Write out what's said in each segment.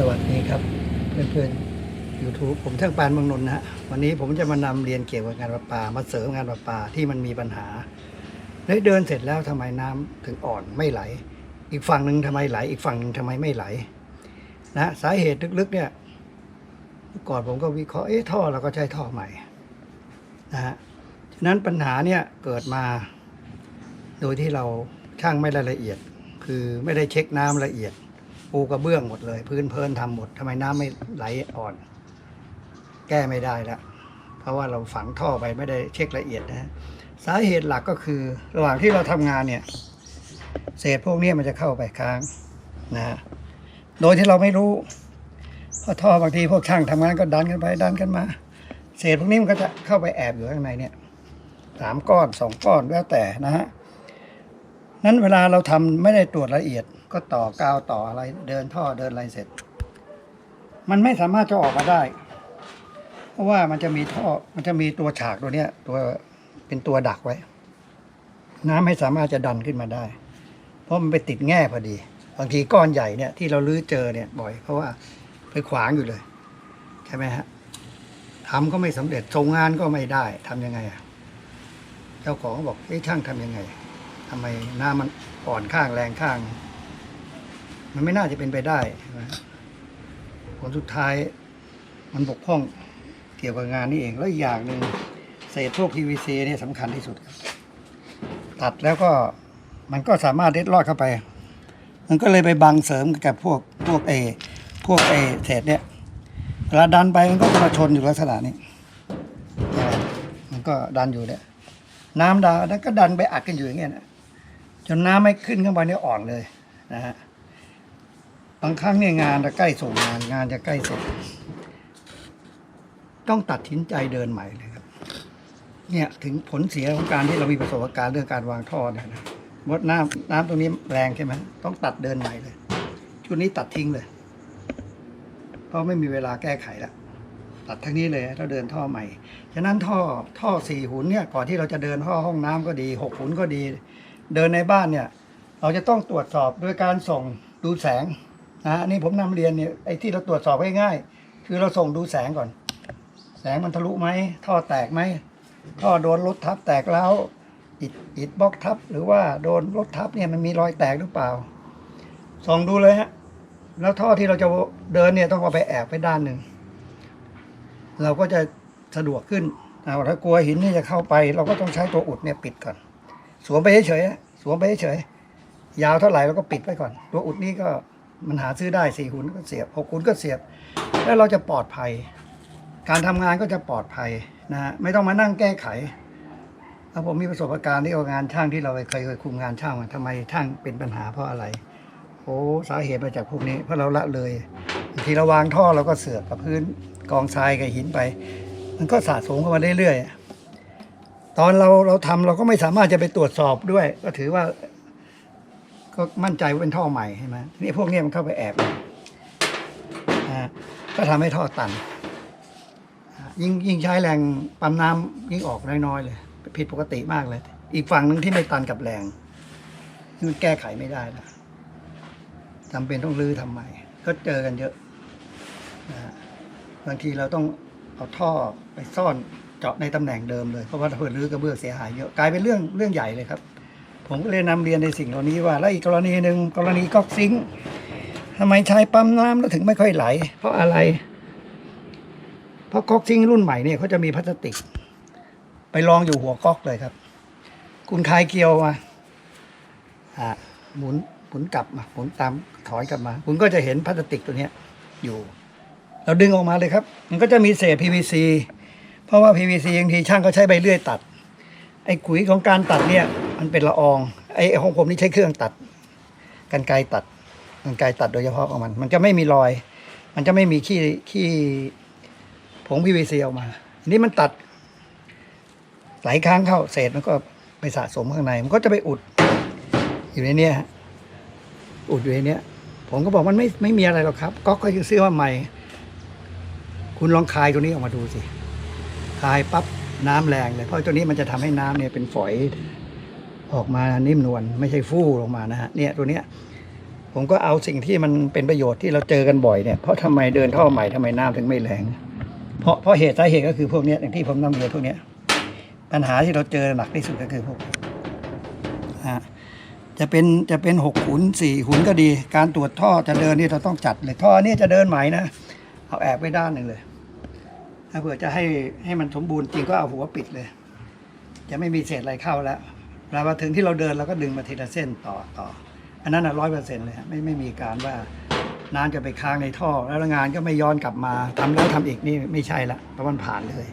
สวัสดีครับ เพื่อนๆ YouTube ผมช่างปานเมืองนนท์นะฮะวันนี้ผมจะมานำเรียนเกี่ยวกับงานประปา มาเสริมงานประปาที่มันมีปัญหาเดินเสร็จแล้วทำไมน้ำถึงอ่อนไม่ไหล อีกฝั่งหนึ่งทำไมไหล อีกฝั่งหนึ่งทำไมไม่ไหล นะสาเหตุลึกๆ เนี่ยก่อนผมก็วิเคราะห์เอ๊ะท่อเราก็ใช้ท่อใหม่นะฮะฉะนั้นปัญหาเนี่ยเกิดมา โดยที่เราช่างไม่ละเอียด คือไม่ได้เช็คน้ำละเอียด ปูกระเบื้องหมดเลย พื้นเพลินทำหมดทำไมน้ำไม่ไหลอ่อน แก้ไม่ได้แล้วเพราะว่าเราฝังท่อไปไม่ได้เช็คละเอียดนะสาเหตุหลักก็คือระหว่างที่เราทำงานเนี่ย เศษพวกนี้มันจะเข้าไปค้างนะ โดยที่เราไม่รู้เพราะท่อบางทีพวกช่างทำงานก็ดันกันไปดันกันมา เศษพวกนี้มันก็จะเข้าไปแอบอยู่ข้างในเนี่ยสามก้อนสองก้อนแล้วแต่นะฮะ นั้นเวลาเราทำไม่ได้ตรวจละเอียด ก็ต่อกาวต่ออะไรเดินท่อเดินอะไรเสร็จ มันไม่สามารถจะออกมาได้ เพราะว่ามันจะมีท่อมันจะมีตัวฉากตัวเนี้ย ตัวเป็นตัวดักไว้ น้ำไม่สามารถจะดันขึ้นมาได้ เพราะมันไปติดแง่พอดีบางทีก้อนใหญ่เนี่ยที่เราลื้อเจอเนี่ยบ่อย เพราะว่าไปขวางอยู่เลยใช่ไหมฮะทำก็ไม่สำเร็จส่งงานก็ไม่ได้ทำยังไงอะเจ้าของบอกเอ้ช่างทำยังไง ทำไมหน้ามันอ่อนข้างแรงข้าง มันไม่น่าจะเป็นไปได้ผลสุดท้ายมันบกพร่องเกี่ยวกับงานนี่เอง แล้วอีกอย่างหนึ่งเศษพวก PVC เนี่ยสำคัญที่สุดครับ ตัดแล้วก็มันก็สามารถเล็ดลอดเข้าไป มันก็เลยไปบังเสริมกับพวกพวกเอพวกเอเศษเนี่ยเวลาดันไปมันก็จะมาชนอยู่ลักษณะนี้ใช่ไหมมันก็ดันอยู่เนี่ยน้ำดาแล้วก็ดันไปอัดกันอยู่อย่างเงี้ยนะ จนน้ำไม่ขึ้นข้างบนนี่อ่อนเลยนะฮะบางครั้งเนี่ยงานจะใกล้ส่งงานงานจะใกล้เสร็จต้องตัดสินใจเดินใหม่เลยครับ เนี่ยถึงผลเสียของการที่เรามีประสบการณ์เรื่องการวางท่อเนี่ยนะว่าน้ำน้ำตรงนี้แรงใช่ไหมต้องตัดเดินใหม่เลยชุดนี้ตัดทิ้งเลย เพราะไม่มีเวลาแก้ไขแล้วตัดทั้งนี้เลยเราเดินท่อใหม่ ฉะนั้นท่อท่อสี่หุนเนี่ยก่อนที่เราจะเดินท่อห้องน้ำก็ดีหกหุนก็ดี เดินในบ้านเนี่ย เราจะต้องตรวจสอบโดยการส่งดูแสงนะฮะนี่ผมนำเรียนเนี่ยไอ้ที่เราตรวจสอบง่ายๆคือเราส่งดูแสงก่อน แสงมันทะลุไหมท่อแตกไหมท่อโดนรถทับแตกแล้วอิดอิดบล็อกทับ หรือว่าโดนรถทับเนี่ยมันมีรอยแตกหรือเปล่าส่องดูเลยฮะแล้วท่อที่เราจะเดินเนี่ยต้องเอาไปแอบไปด้านหนึ่งเราก็จะสะดวกขึ้นเอาถ้ากลัวหินนี่จะเข้าไป เราก็ต้องใช้ตัวอุดเนี่ยปิดก่อน สวมไปเฉยๆสวมไปเฉยๆยาวเท่าไหร่เราก็ปิดไว้ก่อน ตัวอุดนี่ก็มันหาซื้อได้สี่หุนก็เสียบหกหุนก็เสียบ แล้วเราจะปลอดภัย การทำงานก็จะปลอดภัยนะฮะไม่ต้องมานั่งแก้ไขแล้วผมมีประสบการณ์ที่เอางานช่างที่เราเคยเคยคุมงานช่างมาทำไมช่างเป็นปัญหาเพราะอะไรโอ้สาเหตุมาจากพวกนี้เพราะเราละเลยบางทีเราวางท่อเราก็เสือกกับพื้นกองทรายกับหินไป มันก็สะสมเข้ามาเรื่อยๆ ตอนเราเราทำเราก็ไม่สามารถจะไปตรวจสอบด้วย ก็ถือว่า ก็มั่นใจว่าเป็นท่อใหม่ใช่ไหมนี่พวกนี้มันเข้าไปแอบก็ทำให้ท่อตัน ยิ่งยิ่งใช้แรงปั๊มน้ำยิ่งออกน้อยๆเลย ผิดปกติมากเลย อีกฝั่งหนึ่งที่ไม่ตันกับแรงนี่มันแก้ไขไม่ได้นะจำเป็นต้องรื้อทำใหม่ ก็เจอกันเยอะบางทีเราต้องเอาท่อไปซ่อน เจาะในตำแหน่งเดิมเลยเพราะว่าถ้าเผื่อรื้อกระเบื้องเสียหายเยอะกลายเป็นเรื่องเรื่องใหญ่เลยครับ ผมก็เลยนำเรียนในสิ่งเหล่านี้ว่า แล้วอีกกรณีหนึ่งกรณีก๊อกซิงค์ทำไมใช้ปั๊มน้ำแล้วถึงไม่ค่อยไหล เพราะอะไร เพราะก๊อกซิงค์รุ่นใหม่เนี่ยเขาจะมีพลาสติก ไปลองอยู่หัวก๊อกเลยครับ คุณคายเกลียวมาอ่าหมุนหมุนกลับมาหมุนตามถอยกลับมา คุณก็จะเห็นพลาสติกตัวเนี้ยอยู่ เราดึงออกมาเลยครับ มันก็จะมีเศษ PVC เพราะว่า PVC บางทีช่างเขาใช้ใบเลื่อยตัด ไอ้ขุยของการตัดเนี่ย มันเป็นละออง ไอ้ของผมนี่ใช้เครื่องตัดกันไกตัดกันไกตัดโดยเฉพาะของมัน มันจะไม่มีรอย มันจะไม่มีขี้ขี้ผง PVC ออกมาอันนี้มันตัด หลายครั้งเข้าเศษมันก็ไปสะสมข้างใน มันก็จะไปอุด อยู่ในเนี้ยฮะอุดอยู่ในเนี้ยผมก็บอกมันไม่ไม่มีอะไรหรอกครับ ก็คือซื้อมาใหม่ คุณลองคายตัวนี้ออกมาดูสิ คายปั๊บน้ำแรงเลยเพราะตัวนี้มันจะทำให้น้ำเนี่ยเป็นฝอยออกมานิ่มนวลไม่ใช่ฟู่ลงมานะฮะเนี่ยตัวเนี้ยผมก็เอาสิ่งที่มันเป็นประโยชน์ที่เราเจอกันบ่อยเนี่ยเพราะทำไมเดินท่อใหม่ทำไมน้ำถึงไม่แรง เพราะเพราะเหตุสาเหตุก็คือพวกเนี้ยอย่างที่ผมนำเรียนพวกเนี้ยปัญหาที่เราเจอหนักที่สุดก็คือพวกอ่าจะเป็นจะเป็นหกหุนสี่หุนก็ดี การตรวจท่อจะเดินนี่เราต้องจัดเลยท่อนี่จะเดินใหม่นะเอาแอบไว้ด้านหนึ่งเลย ถ้าเผื่อจะให้ให้มันสมบูรณ์จริงก็เอาหัวปิดเลย จะไม่มีเศษอะไรเข้าแล้วเวลามาถึงที่เราเดินเราก็ดึงมาทีละเส้นต่อต่อ อันนั้นร้อยเปอร์เซ็นต์เลยไม่ไม่มีการว่าน้ำจะไปค้างในท่อ แล้วงานก็ไม่ย้อนกลับมาทำแล้วทำอีกนี่ไม่ใช่ละเพราะมันผ่านเลย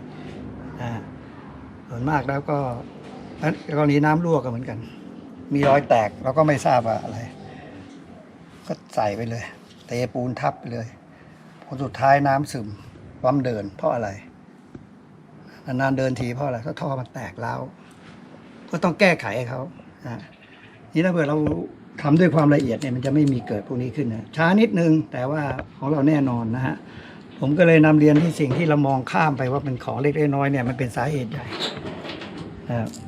อ่าส่วนมากแล้วก็แล้วกรณีน้ำรั่วก็เหมือนกัน มีรอยแตกเราก็ไม่ทราบว่าอะไร ก็ใส่ไปเลยเทปูนทับไปเลยผลสุดท้ายน้ำซึม ความเดินเพราะอะไร นานเดินทีเพราะอะไรก็ท่อมันแตกแล้วก็ต้องแก้ไขเขาอ่านี่ถ้าเผื่อเราทำด้วยความละเอียดเนี่ยมันจะไม่มีเกิดพวกนี้ขึ้นนะช้านิดนึง แต่ว่าของเราแน่นอนนะฮะผมก็เลยนำเรียนที่สิ่งที่เรามองข้ามไปว่าเป็นของเล็กๆน้อยเนี่ยมันเป็นสาเหตุใหญ่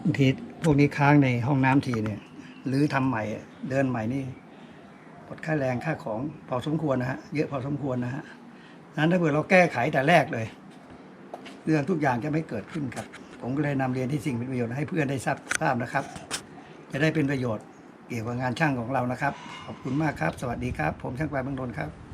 บางทีพวกนี้ค้างในห้องน้ำทีเนี่ยหรือทำใหม่เดินใหม่นี่ปดค่าแรงค่าของพอสมควรนะฮะเยอะพอสมควรนะฮะ นั้นถ้าเผื่อเราแก้ไขแต่แรกเลย เรื่องทุกอย่างจะไม่เกิดขึ้นครับ ผมก็เลยนำเรียนที่สิ่งเป็นประโยชน์ให้เพื่อนได้ทราบทราบนะครับ จะได้เป็นประโยชน์เกี่ยวกับงานช่างของเรานะครับ ขอบคุณมากครับ สวัสดีครับ ผมช่างปลายมืองนนท์ครับ